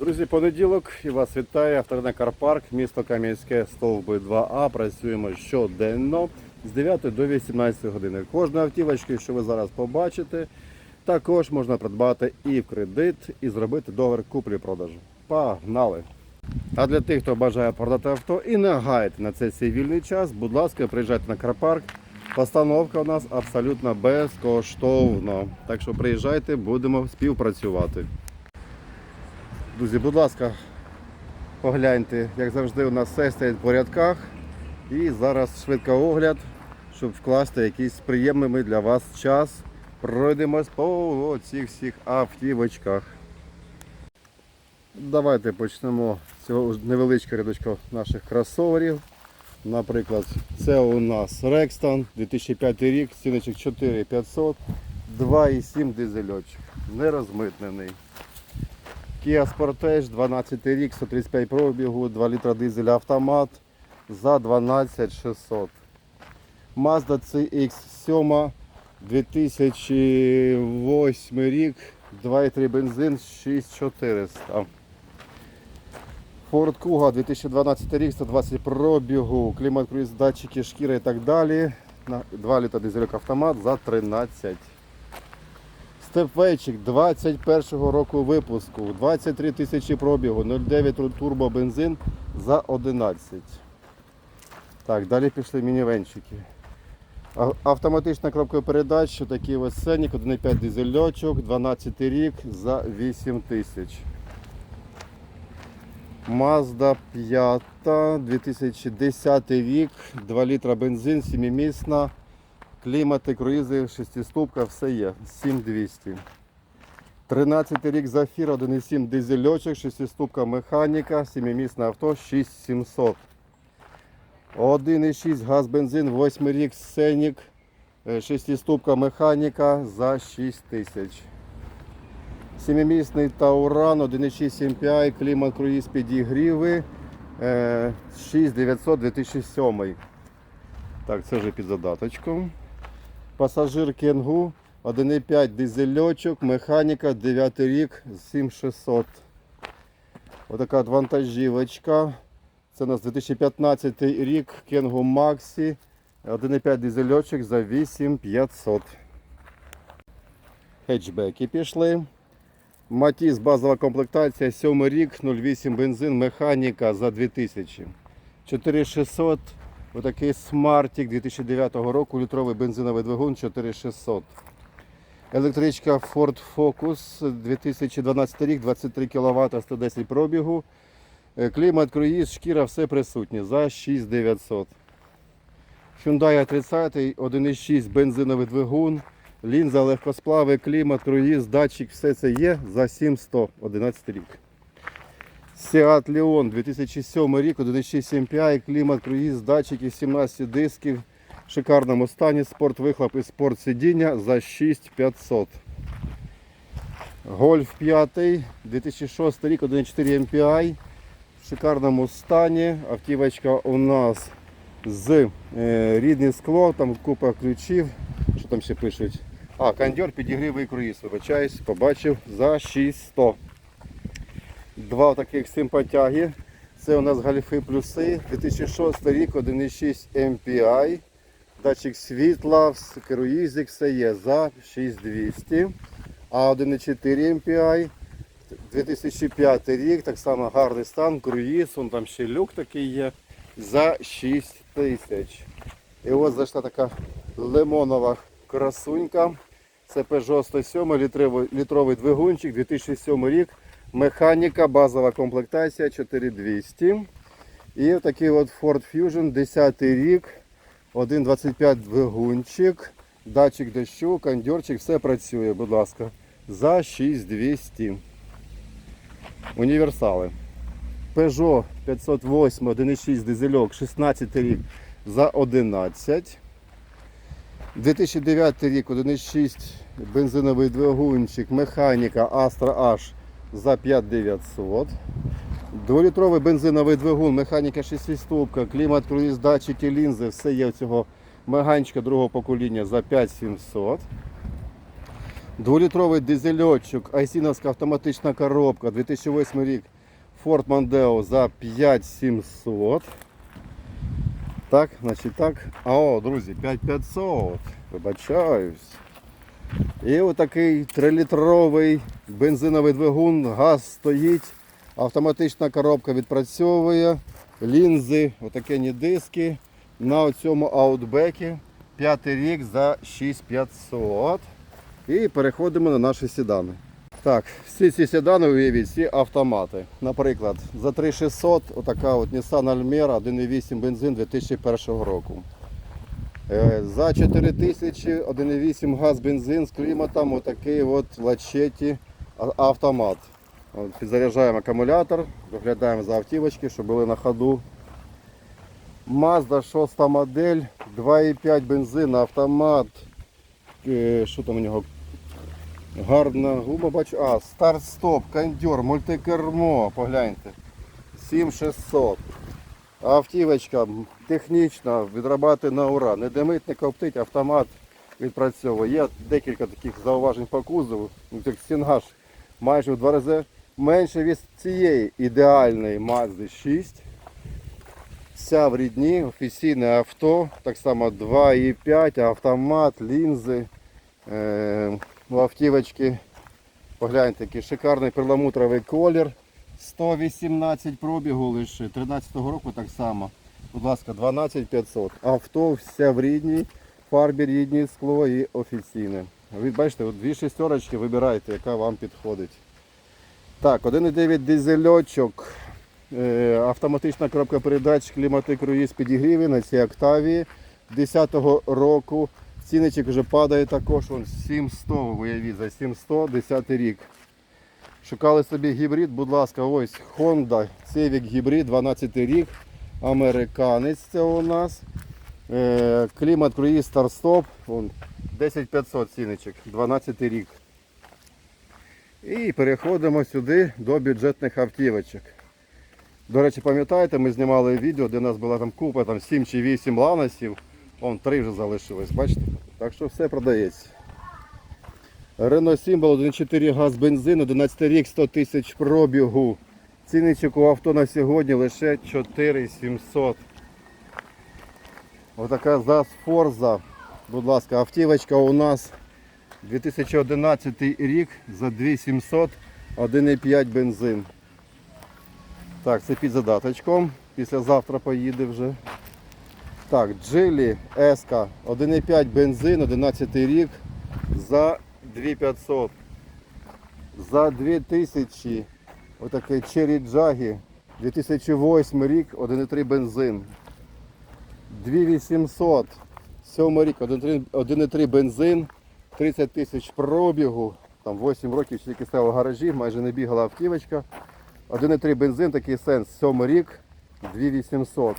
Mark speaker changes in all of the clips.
Speaker 1: Друзі, понеділок і вас вітає авторина Карпарк, місто Кам'янське, стовби 2А. Працюємо щоденно з 9 до 18 години. Кожна автівочка, що ви зараз побачите, також можна придбати і в кредит, і зробити договір куплі-продажу. Погнали! А для тих, хто бажає продати авто і не гаяти на цей свій вільний час, будь ласка, приїжджайте на Карпарк. Постановка у нас абсолютно безкоштовно. Так що приїжджайте, будемо співпрацювати. Друзі, будь ласка, погляньте, як завжди, у нас все стоїть по рядках. І зараз швидко огляд, щоб вкласти якийсь приємний для вас час. Пройдемось по цих всіх автівочках. Давайте почнемо з цього невеличкого рядочка наших кросоверів. Наприклад, це у нас Rexton 2005 рік, ціночок 4500, 2,7 дизельочок, нерозмитнений. Kia Sportage 12 рік, 135 пробігу, 2 літра дизель автомат за 12600. Mazda CX-7 2008 рік, 2,3 бензин 6400. Ford Kuga 2012 рік, 120 пробігу, клімат круїз, датчики, шкіра і так далі. 2 літра дизельок автомат за 13. Степвейчик 21 року випуску, 23 тисячі пробігу, 0,9 турбо бензин за 11. Так, далі пішли мінівенчики. Автоматична кнопка передач, такий ось ценник, 1,5 дизельочок, 12 рік за 8 тисяч. Mazda 5, 2010 рік, 2 літра бензин, 7-місна, клімати, круїзи, шестиступка, все є, 7200. 13 рік Зафір, 1,7 дизельочок, шестиступка механіка, 7-місне авто, 6700. 1,6 газ бензин, 8 рік Сенік, е, шестиступка механіка за 6 тисяч. Сімимісний Тауран, 1,6 MPI, клімат круїз підігріви, е, 6900 2007. Так, це вже під задаточком. Пасажир Кенгу, 1,5 дизельочок, механіка, 9 рік, 7600. Отака от вантажівочка. Це у нас 2015 рік, Кенгу Максі, 1,5 дизельочок за 8500. Хетчбеки пішли. Матіс базова комплектація, 7 рік, 0,8 бензин, механіка за 2000. 4600, отакий смартік 2009 року, літровий бензиновий двигун 4600. Електричка Ford Focus 2012 рік, 23 кВт, 110 пробігу. Е, Клімат, круїз, шкіра, все присутнє за 6900. Hyundai 30 1,6 бензиновий двигун. Лінза, легкосплави, клімат, круїз, датчик, все це є за 700, 11 рік. Seat Leon 2007 рік, 1,6 MPI, клімат, круїз, датчики, 17 дисків, в шикарному стані, спорт вихлоп і спорт сидіння за 6500. Гольф 5, 2006 рік, 1,4 MPI, в шикарному стані. Автівочка у нас з е, рідне скло, там купа ключів. Що там ще пишуть? А, кондьор, підігрів круїз, вибачаюсь, побачив за 600. Два таких симпатяги. Це у нас гальфи плюси. 2006 рік, 1,6 MPI. Датчик світла, круїзик, все є за 6200. А 1,4 MPI. 2005 рік, так само гарний стан, круїз, он там ще люк такий є за 6 тисяч. І ось зайшла така лимонова красунька. Це Peugeot 107 літровий, літровий двигунчик, 2007 рік. Механіка, базова комплектація 4200. І такий от Ford Fusion 10 рік, 1,25 двигунчик, датчик дощу, кондьорчик, все працює, будь ласка, за 6200. Універсали. Peugeot 508, 1,6 дизельок, 16 рік за 11. 2009 рік 1,6 бензиновий двигунчик, механіка Astra H за 5900. Дволітровий бензиновий двигун, механіка 6-ступка, клімат, круїз, датчики, лінзи, все є у цього меганчика другого покоління за 5700. Дволітровий дизельочок, айсіновська автоматична коробка, 2008 рік Ford Mondeo за 5700. Так, значить так. О, друзі, 5500. Вибачаюсь. І отакий 3-літровий бензиновий двигун, газ стоїть, автоматична коробка відпрацьовує, лінзи, отакені диски на цьому аутбекі. П'ятий рік за 6500. І переходимо на наші седани. Так, всі ці седани, уявіть, всі автомати. Наприклад, за 3600 отака от Nissan Almera 1.8 бензин 2001 року. Е, За 4000 1.8 газ бензин з кліматом отакий от лачеті автомат. Підзаряджаємо акумулятор, доглядаємо за автівочки, щоб були на ходу. Mazda 6 модель, 2,5 бензин, автомат. Е, Що там у нього? Гарна гума, бачу. А, старт-стоп, кондьор, мультикермо, погляньте. 7600. Автівочка технічна, відрабатує на ура. Не димить, не коптить, автомат відпрацьовує. Є декілька таких зауважень по кузову. Ну, так майже в два рази менше від цієї ідеальної Mazda 6. Вся в рідні, офіційне авто, так само 2,5, автомат, лінзи. Е, у автівочки, погляньте, який шикарний перламутровий колір. 118 пробігу лише, 13-го року так само. Будь ласка, 12500. Авто все в рідній, фарбі рідні, скло і офіційне. Ви бачите, от дві шестерочки вибирайте, яка вам підходить. Так, 1,9 дизельочок, е, автоматична коробка передач, клімат і круїз підігріви на цій октаві 10-го року. Ціничок вже падає також, вон 700, виявіть, за 700, 10 рік. Шукали собі гібрид, будь ласка, ось Honda Civic гібрид, 12 рік. Американець це у нас. Е, клімат круїз старт-стоп. 10500 ціничок, 12 рік. І переходимо сюди до бюджетних автівочок. До речі, пам'ятаєте, ми знімали відео, де у нас була там купа там 7 чи 8 ланосів. Вон 3 вже залишилось, бачите? Так що все продається. Renault Symbol 1.4 газ бензин, 11 рік, 100 тисяч пробігу. Цінничок у авто на сьогодні лише 4700. Отака ЗАЗ Forza. Будь ласка, автівочка у нас 2011 рік за 2700, 1,5 бензин. Так, це під задаточком. Післязавтра поїде вже. Так, Джилі Еска 1,5 бензин, 11 рік за 2500. За 2000 отакий Cherry Jaggy 2008 рік, 1,3 бензин. 2800. 7 рік, 1,3 1,3 бензин, 30 тисяч пробігу. Там 8 років тільки став у гаражі, майже не бігала автівочка. 1,3 бензин, такий сенс. 7 рік, 2800.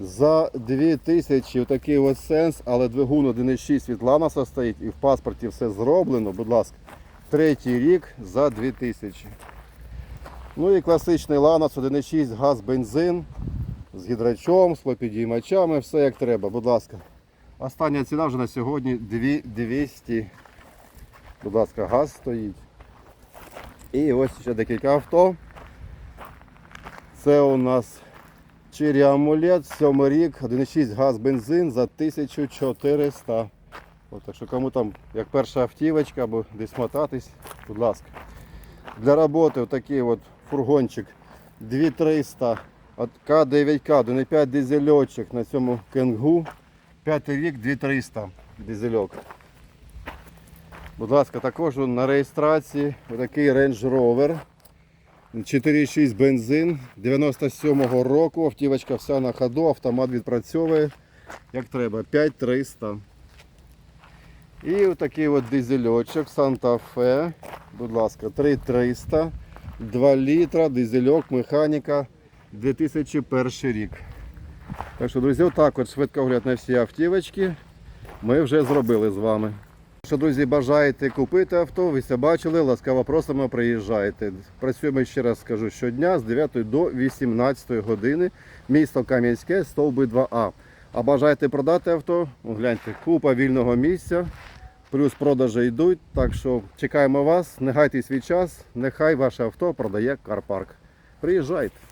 Speaker 1: За 2000 такий ось сенс, але двигун 1.6 від Ланаса стоїть і в паспорті все зроблено, будь ласка. Третій рік за 2000. Ну і класичний Ланас 1.6 газ бензин з гідрачом, з підіймачами, все як треба, будь ласка. Остання ціна вже на сьогодні 2200. Будь ласка, газ стоїть. І ось ще декілька авто. Це у нас Чирі амулет, 7 рік, 1,6 газ бензин за 1400. От, так що кому там як перша автівочка або десь мотатись, будь ласка. Для роботи отакий от фургончик 2300 от К9К, 1,5 дизельочок на цьому кенгу. П'ятий рік 2300 дизельок. Будь ласка, також на реєстрації отакий Range Rover. 4,6 бензин 97-го року, автівочка вся на ходу, автомат відпрацьовує як треба, 5300. І отакий от дизельочок Fe, будь ласка, 3300, 2 літра, дизельок, механіка, 2001 рік. Так що, друзі, отак от швидко огляд на всі автівочки ми вже зробили з вами. Якщо, друзі, бажаєте купити авто, ви все бачили, ласкаво просимо, приїжджайте. Працюємо ще раз скажу щодня з 9 до 18 години. Місто Кам'янське, стовби 2А. А бажаєте продати авто, гляньте, купа вільного місця. Плюс продажі йдуть, так що чекаємо вас, не гайте свій час, нехай ваше авто продає Карпарк. Приїжджайте.